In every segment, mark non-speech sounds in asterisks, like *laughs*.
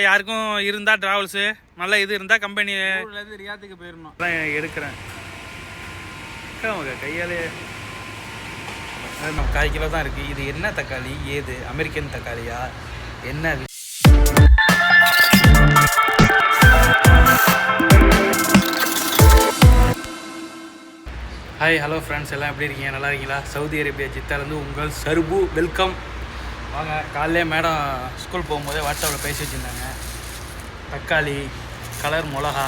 யாருக்கும் இருந்தா டிராவல்ஸு நல்ல இது இருந்தா கம்பெனி ரியாத்துக்கு போயிடணும் தான் எடுக்கிறேன். கையாலே. நம்ம கால் கிலோ தான் இருக்குது இது என்ன தக்காளி? ஏது? அமெரிக்கன் தக்காளியா? என்ன ஹாய் ஹலோ ஃப்ரெண்ட்ஸ் எல்லாம் எப்படி இருக்கீங்க? நல்லா இருக்கீங்களா? சவுதி அரேபியா ஜித்தாலேருந்து உங்கள் சர்பு. வெல்கம் வாங்க காலையிலே மேடம் ஸ்கூல் போகும்போதே வாட்ஸ்அப்பில் பேசி வச்சுருந்தாங்க. தக்காளி கலர் மிளகா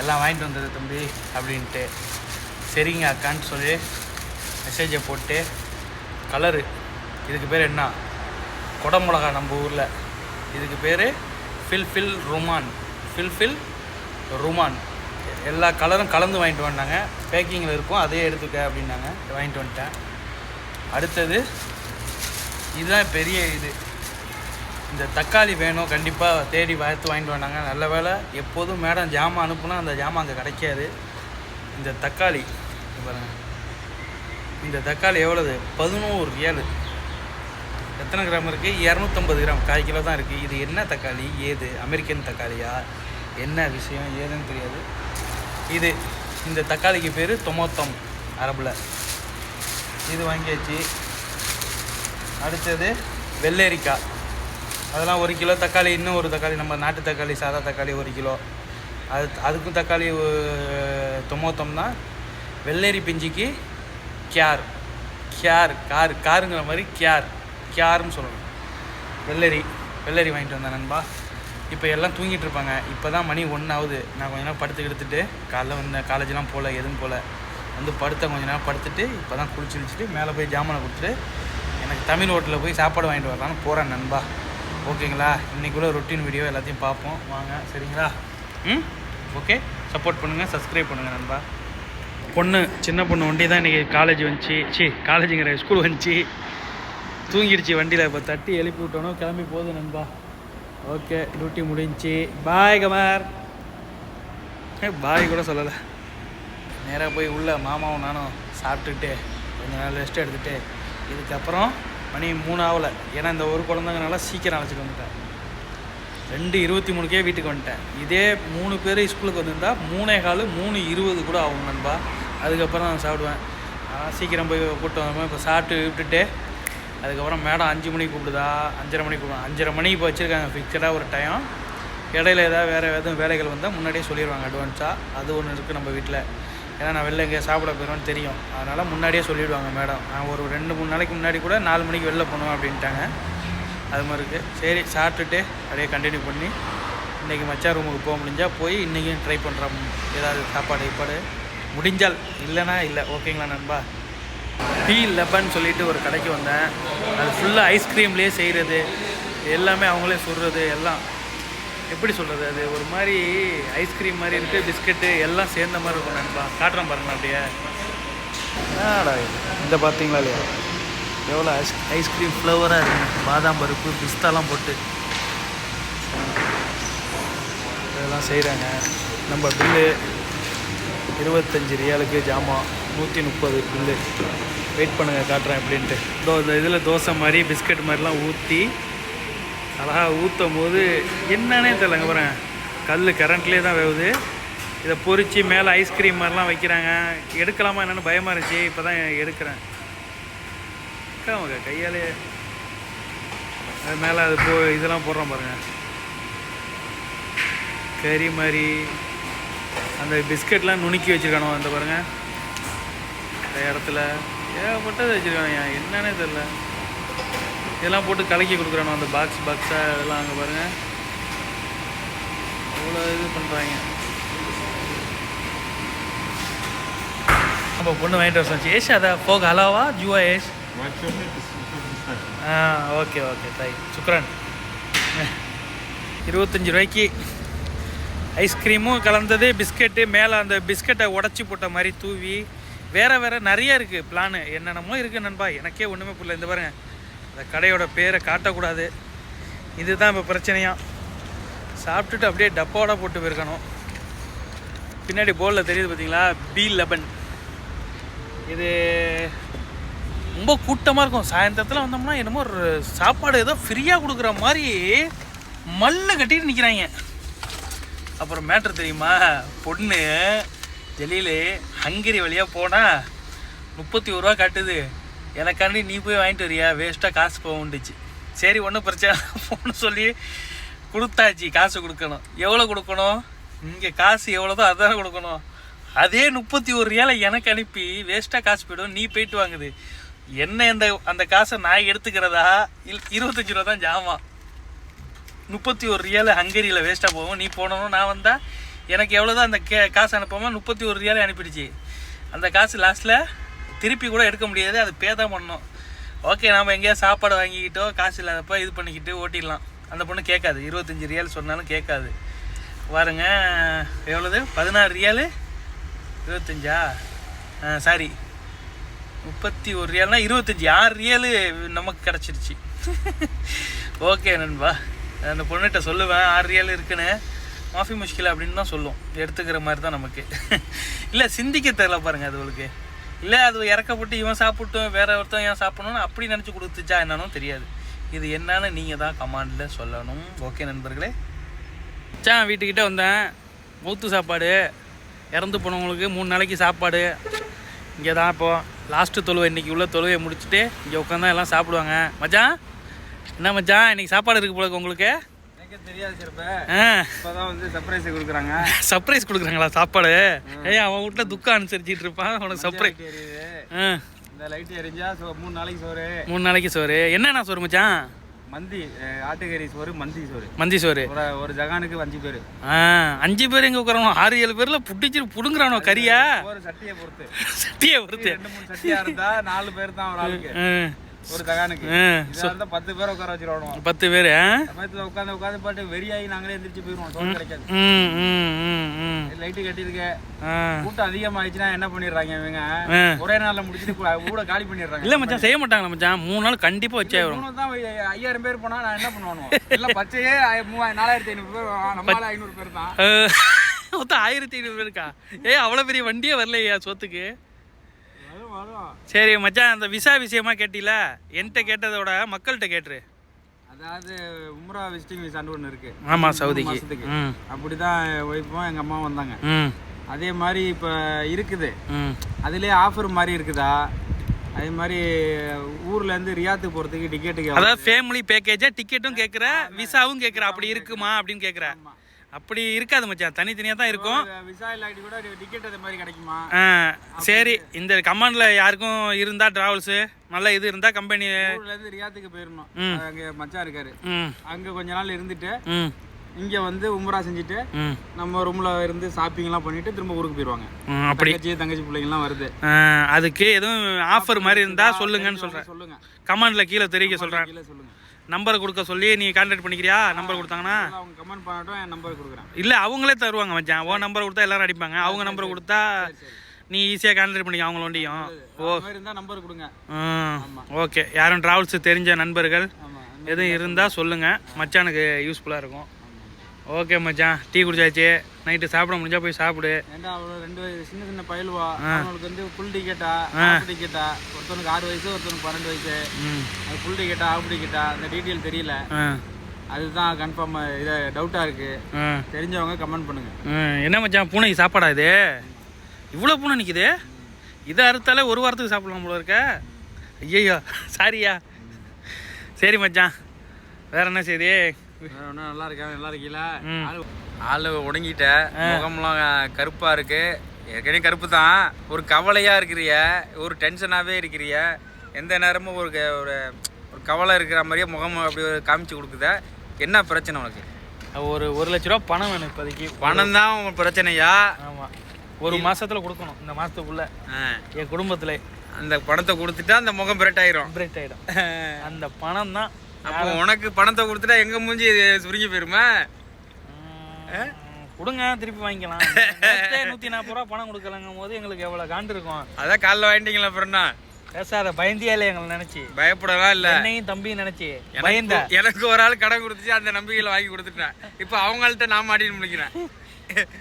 எல்லாம் வாங்கிட்டு வந்தது தம்பி அப்படின்ட்டு. சரிங்க அக்கான்னு சொல்லி மெசேஜை போட்டு கலரு இதுக்கு பேர் என்ன? கொடை மிளகா நம்ம ஊரில். இதுக்கு பேர் ஃபில்ஃபில் ருமான் ஃபில்ஃபில் ருமான் எல்லா கலரும் கலந்து வாங்கிட்டு வந்தாங்க. பேக்கிங்கில் இருக்கும் அதே எடுத்துக்க அப்படின்னாங்க. வாங்கிட்டு வந்துட்டேன். அடுத்தது இதுதான் பெரிய இது. இந்த தக்காளி வேணும் கண்டிப்பாக தேடி வளர்த்து வாங்கிட்டு வந்தாங்க. நல்ல வேளை எப்போதும் மேடம் ஜாமான் அனுப்புனா அந்த ஜாமான் அங்கே கிடைக்காது. இந்த தக்காளி பாருங்கள் இந்த தக்காளி எவ்வளோது பதினோரு ஏழு எத்தனை கிராம் இருக்குது இரநூத்தம்பது கிராம். காய் கிலோ தான் இருக்குது இது என்ன தக்காளி? ஏது? அமெரிக்கன் தக்காளியா? என்ன விஷயம்? ஏதுன்னு தெரியாது. இது இந்த தக்காளிக்கு பேர் தொமோத்தம் அரபில். இது வாங்கியாச்சு. அடுத்தது வெள்ளரிக்காய் அதெல்லாம் ஒரு கிலோ தக்காளி இன்னும் ஒரு தக்காளி நம்ம நாட்டு தக்காளி சாதா தக்காளி ஒரு கிலோ. அது அதுக்கும் தக்காளி ஒ- வெள்ளரி பிஞ்சிக்கு கியார். கியார் கார் காருங்கிற மாதிரி கியார். கியார்னு சொல்லணும். வெள்ளரி வெள்ளரி வாங்கிட்டு வந்தேன் நண்பா. இப்போ எல்லாம் தூங்கிட்டு இருப்பாங்க. இப்போ தான் மணி ஒன்று ஆகுது. நான் கொஞ்ச நேரம் படுத்து எடுத்துட்டு காலைல வந்தேன். காலேஜ்லாம் போகல எதுவும் போகல வந்து படுத்த கொஞ்ச நேரம். படுத்துட்டு இப்போ தான் குளிச்சு குளிச்சுட்டு மேலே போய் ஜாமானை கொடுத்துட்டு எனக்கு தமிழ் ஹோட்டலில் போய் சாப்பாடு வாங்கிட்டு வரலான்னு போகிறேன் நண்பா. ஓகேங்களா? இன்றைக்குள்ள ரொட்டீன் வீடியோ எல்லாத்தையும் பார்ப்போம். வாங்க சரிங்களா? ம்? ஓகே சப்போர்ட் பண்ணுங்கள் சப்ஸ்கிரைப் பண்ணுங்கள் நண்பா. பொண்ணு சின்ன பொண்ணு வண்டி தான் இன்றைக்கி காலேஜ் வந்துச்சு. சி காலேஜுங்கிற ஸ்கூல் வந்துச்சு. தூங்கிடுச்சு வண்டியில் இப்போ தட்டி எழுப்பி விட்டோனோ கிளம்பி போகுது நண்பா. ஓகே டியூட்டி முடிஞ்சுச்சு பாய் கமார். பாய் கூட சொல்லலை. நேராக போய் உள்ள மாமாவும் நானும் சாப்பிட்டுட்டு கொஞ்ச நாள் ரெஸ்ட் எடுத்துகிட்டு இதுக்கப்புறம் மணி மூணாவில். ஏன்னா இந்த ஒரு குழந்தைங்கனால சீக்கிரம் அழைச்சிட்டு வந்துட்டேன். ரெண்டு இருபத்தி மூணுக்கே வீட்டுக்கு வந்துட்டேன். இதே மூணு பேர் ஸ்கூலுக்கு வந்திருந்தா மூணே கால் மூணு இருபது கூட ஆகும் நண்பா. அதுக்கப்புறம் நான் சாப்பிடுவேன். ஆனால் சீக்கிரம் போய் கூப்பிட்டு வந்தோம் இப்போ சாப்பிட்டு விட்டுட்டு அதுக்கப்புறம் மேடம் அஞ்சு மணிக்கு கூப்பிடுதா? அஞ்சரை மணிக்கு கூப்பிடுவோம் அஞ்சரை மணிக்கு இப்போ வச்சுருக்காங்க. ஃபிக்ஸடாக ஒரு டைம் இடையில ஏதாவது வேறு எதுவும் வேலைகள் வந்தால் முன்னாடியே சொல்லிடுவாங்க அட்வான்ஸாக அது ஒன்று இருக்குது நம்ம வீட்டில். ஏன்னா நான் வெளில எங்கேயா சாப்பிட போயிடுவேன்னு தெரியும். அதனால் முன்னாடியே சொல்லிவிடுவாங்க மேடம் நான் ஒரு ரெண்டு மூணு நாளைக்கு முன்னாடி கூட நாலு மணிக்கு வெளில போகணும் அப்படின்ட்டாங்க. அது மாதிரி இருக்குது சரி சாப்பிட்டுட்டு அப்படியே கண்டினியூ பண்ணி இன்றைக்கி மச்சா ரூமுக்கு போக முடிஞ்சால் போய் இன்றைக்கும் ட்ரை பண்ணுறோம் ஏதாவது சாப்பாடு கீப்பாடு முடிஞ்சால் இல்லைனா இல்லை. ஓகேங்களா நண்பா? டீ லெபன் சொல்லிட்டு ஒரு கடைக்கு வந்தேன். அது ஃபுல்லாக ஐஸ்கிரீம்லேயே செய்கிறது எல்லாமே அவங்களே சுடுறது எல்லாம். எப்படி சொல்கிறது அது ஒரு மாதிரி ஐஸ்கிரீம் மாதிரி இருக்குது பிஸ்கெட்டு எல்லாம் சேர்ந்த மாதிரி இருக்கும் நண்பா. காட்டுறேன் பாருங்க அப்படியே. என்னடா இந்த பார்த்தீங்களா இல்லையா? எவ்வளோ ஐஸ் ஐஸ்கிரீம் ஃப்ளவராக இருக்குது பாதாம் பருப்பு பிஸ்தாலாம் போட்டு. இதெல்லாம் செய்கிறாங்க நம்ம பில்லு இருபத்தஞ்சி ரியாலுக்கு ஜாமான் நூற்றி முப்பது பில்லு வெயிட் பண்ணுங்கள் காட்டுறேன் அப்படின்ட்டு. தோ இந்த இதில் தோசை மாதிரி பிஸ்கட் மாதிரிலாம் ஊற்றி அழகாக ஊற்றும் போது என்னன்னே தெரியலங்க பாருங்க. கல் கரண்ட்லேயே தான் வேகுது இதை பொறித்து மேலே ஐஸ்கிரீம் மாதிரிலாம் வைக்கிறாங்க. எடுக்கலாமா என்னென்னு பயமாக இருந்துச்சு. இப்போ தான் எடுக்கிறேன். அக்கா கையாலே. அது மேலே அது போ இதெல்லாம் போடுறோம் பாருங்கள் கறி மாதிரி. அந்த பிஸ்கட்லாம் நுணுக்கி வச்சுருக்கானோ அந்த பாருங்கள் இந்த இடத்துல. ஏகப்பட்டது வச்சுருக்கானுங்க. என்னன்னே தெரில இதெல்லாம் போட்டு கலக்கி கொடுக்குறானோ அந்த பாக்ஸ் பாக்ஸாக இதெல்லாம் அங்கே பாருங்கள் அவ்வளோ இது பண்ணுறாங்க நம்ம பொண்ணு வாங்கிட்டு வர சொன்னிச்சு. ஏஷ் அதை போக அலாவா ஜூவா ஏஷ்? ஆ ஓகே ஓகே தாய் சுக்ரன். இருபத்தஞ்சி ரூபாய்க்கு ஐஸ்கிரீமும் கலந்தது பிஸ்கெட்டு மேலே அந்த பிஸ்கெட்டை உடச்சி போட்ட மாதிரி தூவி வேறு வேறு நிறைய இருக்குது பிளானு என்னென்னமோ இருக்குது நண்பா. எனக்கே ஒன்றுமே புரியல. இந்த பாருங்கள் அந்த கடையோட பேரை காட்டக்கூடாது. இதுதான் இப்போ பிரச்சனையா? சாப்பிட்டுட்டு அப்படியே டப்பாவோட போட்டு போயிருக்கணும். பின்னாடி போர்டில் தெரியுது பார்த்தீங்களா பி லெபன் இது ரொம்ப கூட்டமாக இருக்கும். சாயந்தரத்தில் வந்தோம்னா என்னமோ ஒரு சாப்பாடு ஏதோ ஃப்ரீயாக கொடுக்குற மாதிரி மல்ல கட்டிட்டு நிற்கிறாங்க அப்புறம் மேட்ரு தெரியுமா? பொண்ணு வெளியில் ஹங்கரி வழியாக போனால் முப்பத்தி ஒரு ரூபா காட்டுது. எனக்காண்டி நீ போய் வாங்கிட்டு வரியா? வேஸ்ட்டாக காசு போகுண்டுச்சு சரி ஒன்றும் பிரச்சனை *laughs* போன்னு சொல்லி கொடுத்தாச்சு. காசு கொடுக்கணும். எவ்வளோ கொடுக்கணும்? இங்கே காசு எவ்வளோதோ அதுதான் கொடுக்கணும். அதே முப்பத்தி ஒரு ரியாலை எனக்கு அனுப்பி வேஸ்ட்டாக காசு போயிடும். நீ போயிட்டு வாங்குது. என்ன இந்த அந்த காசை நான் எடுத்துக்கிறதா? இல் இருபத்தஞ்சி ரூபா தான் ஜாமான் முப்பத்தி ஒரு ரியால் ஹங்கேரியில் வேஸ்ட்டாக போகும். நீ போனணும் நான் வந்தால் எனக்கு எவ்வளோதான் அந்த கே காசு அனுப்பாமல் முப்பத்தி ஒரு ரியாலே அனுப்பிடுச்சு. அந்த காசு லாஸ்ட்டில் திருப்பி கூட எடுக்க முடியாது அது பே தான் பண்ணணும். ஓகே நாம் எங்கேயாவது சாப்பாடு வாங்கிக்கிட்டோ காசு இல்லாதப்போ இது பண்ணிக்கிட்டு ஓட்டிடலாம். அந்த பொண்ணு கேட்காது. இருபத்தஞ்சி ரியால் சொன்னாலும் கேட்காது. பாருங்க எவ்வளோது பதினாறு ரியாலு? இருபத்தஞ்சா? சாரி முப்பத்தி ஒரு ரியல்னால் இருபத்தஞ்சி. ஆறு ரியலு நமக்கு கிடச்சிருச்சு. ஓகே நண்பா. அந்த பொண்ணுகிட்ட சொல்லுவேன் ஆறு ரியல் இருக்குன்னு. மாஃபி முஷ்கில் அப்படின்னு தான் சொல்லும். எடுத்துக்கிற மாதிரி தான் நமக்கு. இல்லை சிந்திக்க தெரில பாருங்கள் அது உங்களுக்கு. இல்லை அது இறக்கப்பட்டு இவன் சாப்பிட்டும் வேற ஒருத்தன் ஏன் சாப்பிடணும்னு அப்படி நினச்சி கொடுத்துச்சா என்னன்னு தெரியாது. இது என்னன்னு நீங்கள் தான் கமாண்டில் சொல்லணும். ஓகே நண்பர்களே? மச்சான் வீட்டுக்கிட்ட வந்தேன். மூத்து சாப்பாடு. இறந்து போனவங்களுக்கு மூணு நாளைக்கு சாப்பாடு. இங்கே தான் இப்போது லாஸ்ட்டு தொழுவை. இன்றைக்கி உள்ள தொழுவையை முடிச்சுட்டு இங்கே உட்காந்தா எல்லாம் சாப்பிடுவாங்க. மச்சான்? என்ன மச்சான்? இன்றைக்கி சாப்பாடு இருக்குது போல உங்களுக்கு? சர்ப்ரைஸ் கொடுக்குறாங்க. சர்ப்ரைஸ் கொடுக்குறாங்களா சாப்பாடு? ஏய் அவன் வீட்டில் துக்கம் அனுசரிச்சிட்டு இருப்பான். அவனுக்கு சர்ப்ரைஸ் இந்த லைட் எரிஞ்சா சோ- மூணு நாளைக்கு சோறு. மூணு நாளைக்கு சோறு. என்னண்ணா சோறு மச்சான்? மந்தி ஆட்டுக்கறி சோறு மந்தி சோறு. மந்தி சோறு. ஒரு ஜகானுக்கு அஞ்சு பேர். அஞ்சு பேர் எங்கே உட்காரணும்? ஆறு ஏழு பேரில் புட்டிச்சு புடுங்குறானோ கறியா? ஒரு சட்டியை பொறுத்து. சட்டியை பொறுத்து. ரெண்டு மூணு சட்டியா இருந்தா நாலு பேர் தான் ஒரு ஆளுக்கு. ஒரு ஜகானுக்கு ஆ இதா இருந்தா பத்து பேர் உட்கார வச்சிருவோம் பத்து பேர் சமயத்துல உட்காந்து உட்காந்து பாட்டு வெறியாகி நாங்களே எந்திரிச்சு போயிருவோம் சோறு கிடைக்காது. லைட்டு கட்டியிருக்க. கூட்டம் அதிகமாயிடுச்சுன்னா என்ன பண்ணிடுறாங்க இவங்க. ஒரே நாள்ல முடிச்சுட்டு கு- ஊட காலி பண்ணிடுறாங்க. இல்லை மச்சான் செய்ய மாட்டாங்களா மச்சான்? மூணு நாள் கண்டிப்பாக வச்சே வரும் மூணு தான் ஐயாயிரம் பேர் போனா நான் என்ன பண்ணுவானோ இல்ல பச்சையே மூவாயிரம் நாலாயிரத்தி ஐநூறு பேர் நம்மளால ஐநூறு பேர் தான். மொத்தம் ஆயிரத்தி ஐநூறு பேருக்கா? ஏய் அவ்வளோ பெரிய வண்டியே வரலையா சொத்துக்கு. சரி மச்சான் அந்த விசா விஷயமா கேட்டில? என்கிட்ட கேட்டதோட மக்கள்கிட்ட கேட்டுரு. அதாவது உம்ரா விசிட்டிங் விசான்னு ஒன்று இருக்கு. ஆமாம் சவுதிக்கு. அப்படிதான் ஒய்ஃபும் எங்க அம்மாவும் வந்தாங்க. அதே மாதிரி இப்போ இருக்குது. அதுலயே ஆஃபர் மாதிரி இருக்குதா? அதே மாதிரி ஊர்ல இருந்து ரியாத்துக்கு போறதுக்கு டிக்கெட்டுக்கு அதாவது ஃபேமிலி பேக்கேஜா டிக்கெட்டும் கேட்குற விசாவும் கேட்குற அப்படி இருக்குமா அப்படின்னு கேட்குற அப்படி இருக்காது மச்சான் தனித்தனியாக தான் இருக்கும். விசா இல்லாட்டி கூட டிக்கெட் அதே மாதிரி கிடைக்குமா? சரி. இந்த கமாண்டில் யாருக்கும் இருந்தா டிராவல்ஸு நல்ல இது இருந்தால் கம்பெனி ரியாத்துக்கு போயிடணும். அங்க மச்சான் இருக்காரு. அங்க கொஞ்ச நாள் இருந்துட்டு இங்க வந்து உம்ரா செஞ்சுட்டு நம்ம ரூம்ல இருந்து ஷாப்பிங்லாம் பண்ணிட்டு திரும்ப ஊருக்கு போயிடுவாங்க அப்படி. தங்கச்சி தங்கச்சி பிள்ளைங்கலாம் வருது. அதுக்கு எதுவும் ஆஃபர் மாதிரி இருந்தால் சொல்லுங்கன்னு சொல்கிறேன் சொல்லுங்க. கமாண்டில் கீழே தெரிவிக்க சொல்கிறேன் கீழே சொல்லுங்க. நம்பர் கொடுக்க சொல்லி நீ கான்டாக்ட் பண்ணிக்கிறியா? நம்பர் கொடுத்தாங்கன்னா? அவங்க கமெண்ட் பண்ணட்டும் என் நம்பர் கொடுக்குறேன். இல்லை அவங்களே தருவாங்க மச்சான். உன் நம்பர் கொடுத்தா எல்லாரும் அடிப்பாங்க. அவங்க நம்பர் கொடுத்தா நீ ஈஸியாக கான்டாக்ட் பண்ணிக்க அவங்கள வண்டியும். ஓ. அந்த மாதிரி இருந்தா நம்பர் கொடுங்க. ஓகே யாரும் டிராவல்ஸ் தெரிஞ்ச நண்பர்கள் எதுவும் இருந்தால் சொல்லுங்கள் மச்சானுக்கு யூஸ்ஃபுல்லாக இருக்கும். ஓகே மச்சான். டீ குடிச்சாச்சு. நைட்டு சாப்பிட முடிஞ்சா போய் சாப்பிடு. ஏன்டா அவ்வளோ ரெண்டு சின்ன சின்ன பயிலுவா. அவங்களுக்கு வந்து ஃபுல் டிக்கெட்டா ஆஃப் டிக்கெட்டா ஒருத்தனுக்கு ஆறு வயசு ஒருத்தனுக்கு பன்னெண்டு வயசு. அது ஃபுல் டிக்கெட்டா ஆஃப் டிக்கெட்டா அந்த டீட்டெயில் தெரியல. அதுதான் கன்ஃபார்ம் இது டவுட்டாக இருக்கு. ஆ. தெரிஞ்சவங்க கமெண்ட் பண்ணுங்க. என்ன மச்சான் பூனைக்கு சாப்பாடா இது? இவ்வளோ பூனை நிற்குது இதை அறுத்தாலே ஒரு வாரத்துக்கு சாப்பிடலாம் போல இருக்க. ஐயையோ சாரியா. சரி மச்சான். வேற என்ன செய்தி? நல்லா இருக்கா நல்லா இருக்கீங்களா. ஆளு உடங்கிட்ட முகம்லாம் கருப்பா இருக்கு. ஏற்கனவே கருப்பு தான் ஒரு கவலையா இருக்கிறிய. ஒரு டென்ஷனாவே இருக்கிறிய. எந்த நேரமும் ஒரு ஒரு ஒரு கவலை இருக்கிற மாதிரியே முகம் அப்படி ஒரு காமிச்சு கொடுக்குத. என்ன பிரச்சனை உனக்கு? ஒரு ஒரு லட்ச ரூபா பணம் வேணும் இப்போதைக்கு. பணம் தான் உன் பிரச்சனையா? ஆமாம் ஒரு மாசத்துல கொடுக்கணும் இந்த மாசத்துக்குள்ள. என் குடும்பத்துல. அந்த பணத்தை கொடுத்துட்டா அந்த முகம் பிரெட் ஆயிரும் பிரேக் ஆயிடும் அந்த பணம் தான் அப்போ உனக்கு பணத்தை கொடுத்துட்டா எங்க மூஞ்சி சுருங்கி போயிருமா? கொடுங்க திருப்பி வாங்கிக்கலாம். *laughs* நேத்தே நாற்பது ரூபா பணம் கொடுக்கலங்கும் போது எங்களுக்கு எவ்வளவு காண்டு இருக்கும்? அதான் காலைல வாங்கிட்டீங்களா அப்புறம் என்ன? பேசாத பயந்தியா இல்லை எங்களை நினைச்சு. பயப்படலாம் இல்ல? என்னையும் தம்பியும் நினைச்சு. பயந்த. எனக்கு ஒரு ஆள் கடன் கொடுத்துச்சு அந்த நம்பிக்கையில வாங்கி கொடுத்துட்டேன். இப்போ அவங்கள்ட்ட நான் மாட்டின்னு முடிக்கிறேன்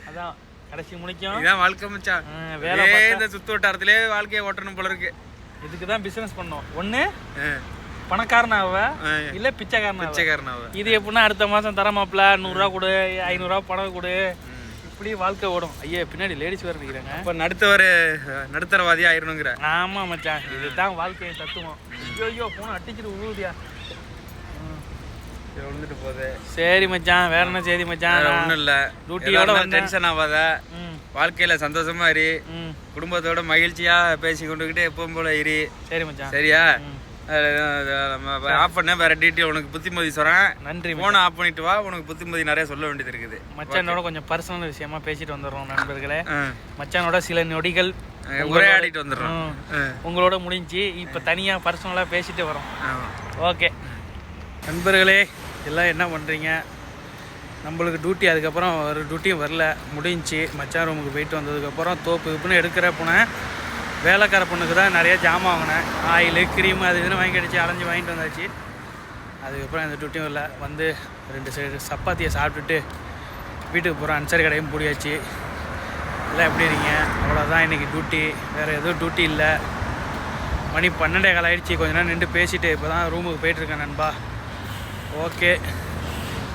அதான் கடைசி முடிக்கும் இதான் வாழ்க்கை மச்சான். வேலை இந்த சுத்து வட்டாரத்திலே வாழ்க்கையை ஓட்டணும் போல இருக்கு. இதுக்கு தான் பிசினஸ் பண்ணோம். ஒண்ணு ஆ. பணக்காரனாவ? இல்ல பிச்சைக்காரனாவ? பிச்சைக்காரனாவ. இது எப்படின்னா அடுத்த மாசம் தரமாப்ல நூறுரூவா கொடு ஐநூறுரூவா பணம் கொடு. இப்படி வாழ்க்கை ஓடும். ஐயா பின்னாடி லேடிஸ் வேற நிற்கிறாங்க இப்போ நடுத்தவர் நடுத்தரவாதி ஆயிரணுங்கிற. ஆமா மச்சான். இதுதான் வாழ்க்கை தத்துவம். ஐயோ ஐயோ போன அடிச்சிட்டு உழுவுதியா விழுந்துட்டு போகுது. சரி மச்சான். வேற என்ன செய்தி மச்சான்? ஒன்றும் இல்லை. டியூட்டியோட. டென்ஷன் ஆகாத வாழ்க்கையில் சந்தோஷமா இரு. குடும்பத்தோட மகிழ்ச்சியா பேசி கொண்டுக்கிட்டு எப்பவும் போல இரு. சரி மச்சான். சரியா? ம். ஆஃப் பண்ண வேற டீட்டெயில் உனக்கு புத்திமதி சொல்றேன் நன்றி மச்சான். போனை ஆஃப் பண்ணிட்டு வா உனக்கு புத்திமதி நிறைய சொல்ல வேண்டியது இருக்குது மச்சானோட கொஞ்சம் பர்சனல் விஷயமா பேசிட்டு வந்துடுறோம் நண்பர்களே. மச்சானோட சில நொடிகள் உரையாடிட்டு வந்துடுறோம். உங்களோட முடிஞ்சு இப்போ தனியாக பர்சனலாக பேசிட்டு வரோம். ஓகே நண்பர்களே எல்லாம் என்ன பண்ணுறீங்க நம்மளுக்கு டியூட்டி அதுக்கப்புறம் ஒரு டியூட்டியும் வரல முடிஞ்சுச்சு மச்சான் ரூமுக்கு போயிட்டு வந்ததுக்கப்புறம் தோப்பு இதுப்புன்னு எடுக்கிற போனேன் வேலைக்கார பொண்ணுக்கு தான் நிறைய ஜாமான் வாங்கினேன். ஆயில் க்ரீம் அது இதுன்னு வாங்கி அடிச்சு அலைஞ்சு வாங்கிட்டு வந்தாச்சு. அதுக்கப்புறம் எந்த டியூட்டியும் இல்லை வந்து ரெண்டு சைடு சப்பாத்தியை சாப்பிட்டுட்டு வீட்டுக்கு போகிறோம் அன்சரி கடையும் பிடியாச்சு. எல்லாம் எப்படி இருக்கீங்க? அவ்வளோதான் இன்றைக்கி டியூட்டி வேறு எதுவும் டியூட்டி இல்லை. மணி பன்னெண்டே கால் ஆகிடுச்சி கொஞ்ச நேரம் நின்று பேசிட்டு இப்போ தான் ரூமுக்கு போயிட்டுருக்கேன் நண்பா. ஓகே.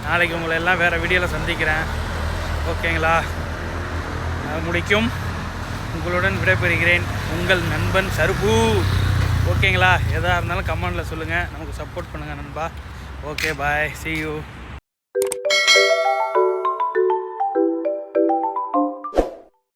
நாளைக்கு உங்களை எல்லாம் வேறு வீடியோவில் சந்திக்கிறேன். ஓகேங்களா? முடிக்கும். உங்களுடன் விடைபெறுகிறேன். உங்கள் நண்பன் சருபு ஓகேங்களா? எதாக இருந்தாலும் கமெண்டில் சொல்லுங்கள் நமக்கு சப்போர்ட் பண்ணுங்கள் நண்பா. Okay bye C you